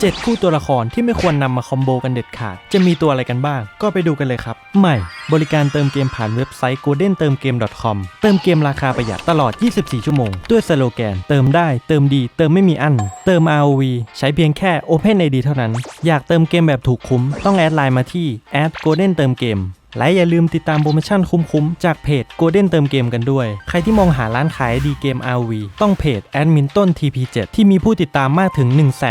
7 คู่ตัวละครที่ไม่ควรนำมาคอมโบกันเด็ดขาด จะมีตัวอะไรกันบ้าง ก็ไปดูกันเลยครับใหม่ บริการเติมเกมผ่านเว็บไซต์ golden เติมเกม .com เติมเกมราคาประหยัดตลอด 24 ชั่วโมง ด้วยสโลแกน เติมได้ เติมดี เติมไม่มีอั้น เติม ROV ใช้เพียงแค่ Open ID เท่านั้น อยากเติมเกมแบบถูกคุ้ม ต้องแอดไลน์มาที่ golden เติมเกมและอย่าลืมติดตามโปรโมชั่นคุ้มๆ จากเพจ Golden เติมเกมกันด้วย ใครที่มองหาร้านขายดีเกม RV ต้องเพจแอดมินต้น TP7 ที่มีผู้ติดตามมากถึง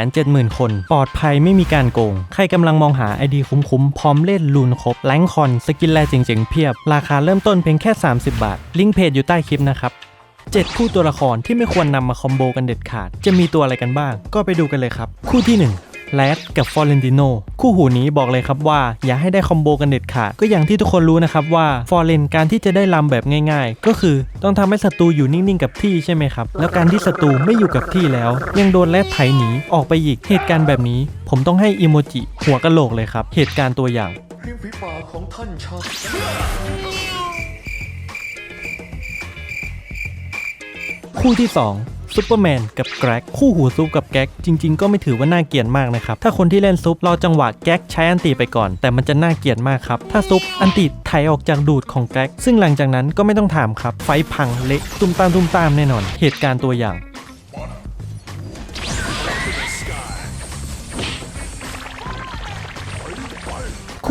170,000 คน ปลอดภัยไม่มีการโกง ใครกำลังมองหา ID คุ้มๆ พร้อมเล่นลูนครบแลงคอนสกินแลเจ๋งๆเพียบ ราคาเริ่มต้นเพียงแค่ 30 บาท ลิงก์เพจอยู่ใต้คลิปนะครับ 7 คู่ตัวละครที่ไม่ควรนำมาคอมโบกันเด็ดขาด จะมีตัวอะไรกันบ้าง ก็ไปดูกันเลยครับ คู่ที่ 1แลดกับฟอร์เรนติโนคู่หูนี้บอกเลยครับว่า อย่าให้ได้คอมโบกันเด็ดขาด ก็อย่างที่ทุกคนรู้นะครับว่าฟอร์เรนการที่จะได้ลำแบบง่าย ๆ ก็คือต้องทำให้ศัตรูอยู่นิ่งๆกับที่ใช่ไหมครับ แล้วการที่ศัตรูไม่อยู่กับที่แล้ว ยังโดนแลดไถหนีออกไปอีกเหตุการณ์แบบนี้ ผมต้องให้อีโมจิหัวกะโหลกเลยครับเหตุการณ์ตัวอย่าง ริมฝีปากของท่านชัดคู่ที่ 2 ซูเปอร์แมนกับแกร็กคู่หูซุปกับแก๊กจริง ๆ ก็ไม่ถือว่าน่าเกลียดมากนะครับ ถ้าคนที่เล่นซุปรอจังหวะแก๊กใช้อันติไปก่อน แต่มันจะน่าเกลียดมากครับ ถ้าซุปอันติไถออกจากดูดของแก๊กซึ่งหลังจากนั้นก็ไม่ต้องถามครับ ไฟพังเละตุ้มตามตุ้มตามแน่นอน เหตุการณ์ตัวอย่าง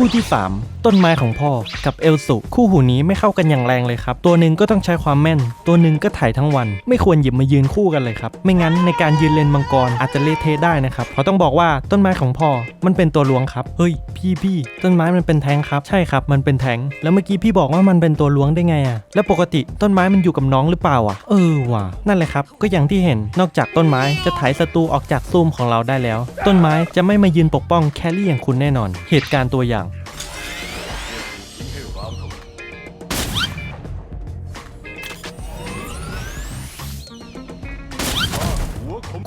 คู่ที่ 3ต้นไม้ของพ่อกับเอลสุคู่หูนี้ไม่เข้ากันอย่างแรงเลยครับ ตัวหนึ่งก็ต้องใช้ความแม่น ตัวหนึ่งก็ถ่ายทั้งวัน ไม่ควรหยิบมายืนคู่กันเลยครับ ไม่งั้นในการยืนเลนมังกรอาจจะเละเทะได้นะครับเพราะต้องบอกว่าต้นไม้ของพ่อมันเป็นตัวลวงครับเฮ้ยพี่พี่ต้นไม้มันเป็นแทงครับใช่ครับมันเป็นแทงแล้วเมื่อกี้พี่บอกว่ามันเป็นตัวลวงได้ไงอะแล้วปกติต้นไม้มันอยู่กับน้องหรือเปล่าอะเออว่ะนั่นแหละครับ ก็อย่างที่เห็นนอกจากต้นไม้จะถ่ายศัตรูออกจากซูมของเราได้แล้ว ต้นไม้จะไม่มายืนปกป้องแครี่อย่างคุณแน่นอน เหตุการณ์ตัวอย่าง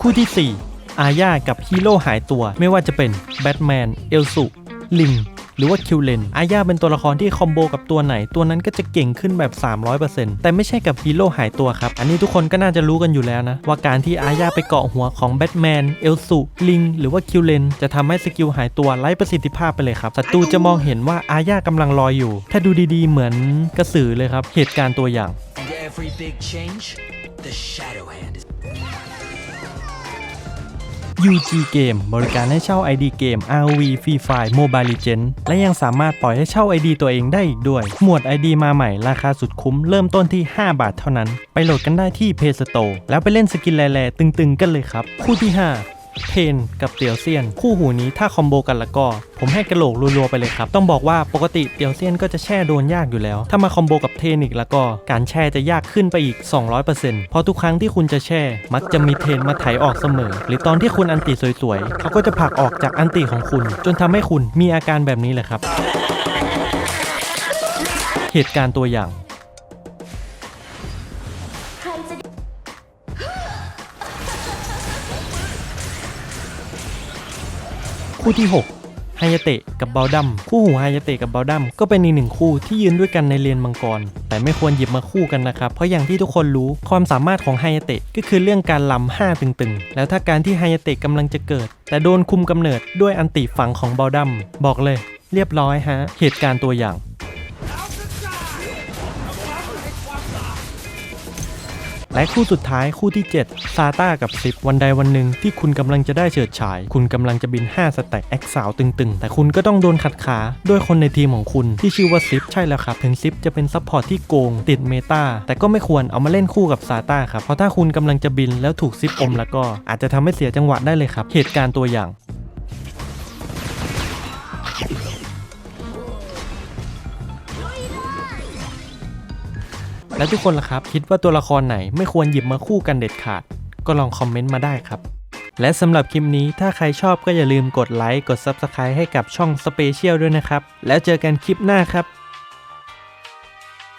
คู่ที่ 4 อาญากับฮีโร่หายตัวไม่ว่าจะเป็นแบทแมน เอลสุลิงหรือว่าคิวเลนอาญาเป็นตัวละครที่คอมโบกับตัวไหน ตัวนั้นก็จะเก่งขึ้นแบบ 300%แต่ไม่ใช่กับฮีโร่หายตัวครับ อันนี้ทุกคนก็น่าจะรู้กันอยู่แล้วนะ ว่าการที่อาญาไปเกาะหัวของแบทแมน เอลสุลิงหรือว่าคิวเลนจะทำให้สกิลหายตัวไร้ประสิทธิภาพไปเลยครับศัตรูจะมองเห็นว่าอาญากำลังลอยอยู่ ถ้าดูดีๆ เหมือนกระสือเลยครับเหตุการณ์ตัวอย่าง UG Game บริการให้เช่า ID เกม ROV Free Fire Mobile Legends และยังสามารถปล่อยให้เช่า ID ตัวเองได้อีกด้วย หมวด ID มาใหม่ราคาสุดคุ้มเริ่มต้นที่ 5 บาทเท่านั้น ไปโหลดกันได้ที่ Play Store แล้วไปเล่นสกินแร่ๆตึงๆ กันเลยครับ คู่ที่ 5 เพนกับเตียวเซียน คู่หูนี้ถ้าคอมโบกันแล้วก็ ผมให้กระโหลกรัวๆไปเลยครับ ต้องบอกว่าปกติเตียวเซียนก็จะแช่โดนยากอยู่แล้ว ถ้ามาคอมโบกับเทนอีกแล้วก็ การแช่จะยากขึ้นไปอีก 200%เพราะทุกครั้งที่คุณจะแช่ มักจะมีเทนมาไถออกเสมอ หรือตอนที่คุณอันติสวยๆเขาก็จะผลักออกจากอันติของคุณ จนทำให้คุณมีอาการแบบนี้แหละครับ เหตุการณ์ตัวอย่าง คู่ที่ 6 ไฮยาเตะกับเบลดัมคู่หูไฮยาเตะกับเบลดัมก็เป็นอีกหนึ่งคู่ที่ยืนด้วยกันในเลนมังกร แต่ไม่ควรหยิบมาคู่กันนะครับ เพราะอย่างที่ทุกคนรู้ความสามารถของไฮยาเตะก็คือเรื่องการลำห้าตึงๆ แล้วถ้าการที่ไฮยาเตะกำลังจะเกิด แต่โดนคุมกำเนิดด้วยอันติฝังของเบลดัมบอกเลย เรียบร้อยฮะเหตุการณ์ตัวอย่าง และคู่สุดท้ายคู่ที่ 7 ซาต้ากับซิปวันใดวันหนึ่งที่คุณกำลังจะได้เฉิดฉาย คุณกำลังจะบิน 5 สแต็กแอคสาวตึงๆ แต่คุณก็ต้องโดนขัดขาด้วยคนในทีมของคุณที่ชื่อว่าซิปใช่แล้วครับ ถึงซิปจะเป็นซัพพอร์ตที่โกง ติดเมตาแต่ก็ไม่ควรเอามาเล่นคู่กับซาต้าครับ เพราะถ้าคุณกำลังจะบินแล้วถูกซิปอมแล้วก็อาจจะทำให้เสียจังหวะได้เลยครับ เหตุการณ์ตัวอย่าง และทุกคนล่ะครับ คิดว่าตัวละครไหนไม่ควรหยิบมาคู่กันเด็ดขาด ก็ลองคอมเมนต์มาได้ครับ และสำหรับคลิปนี้ถ้าใครชอบก็อย่าลืมกดไลค์กด Subscribe ให้กับช่อง Special ด้วยนะครับ แล้วเจอกันคลิปหน้าครับ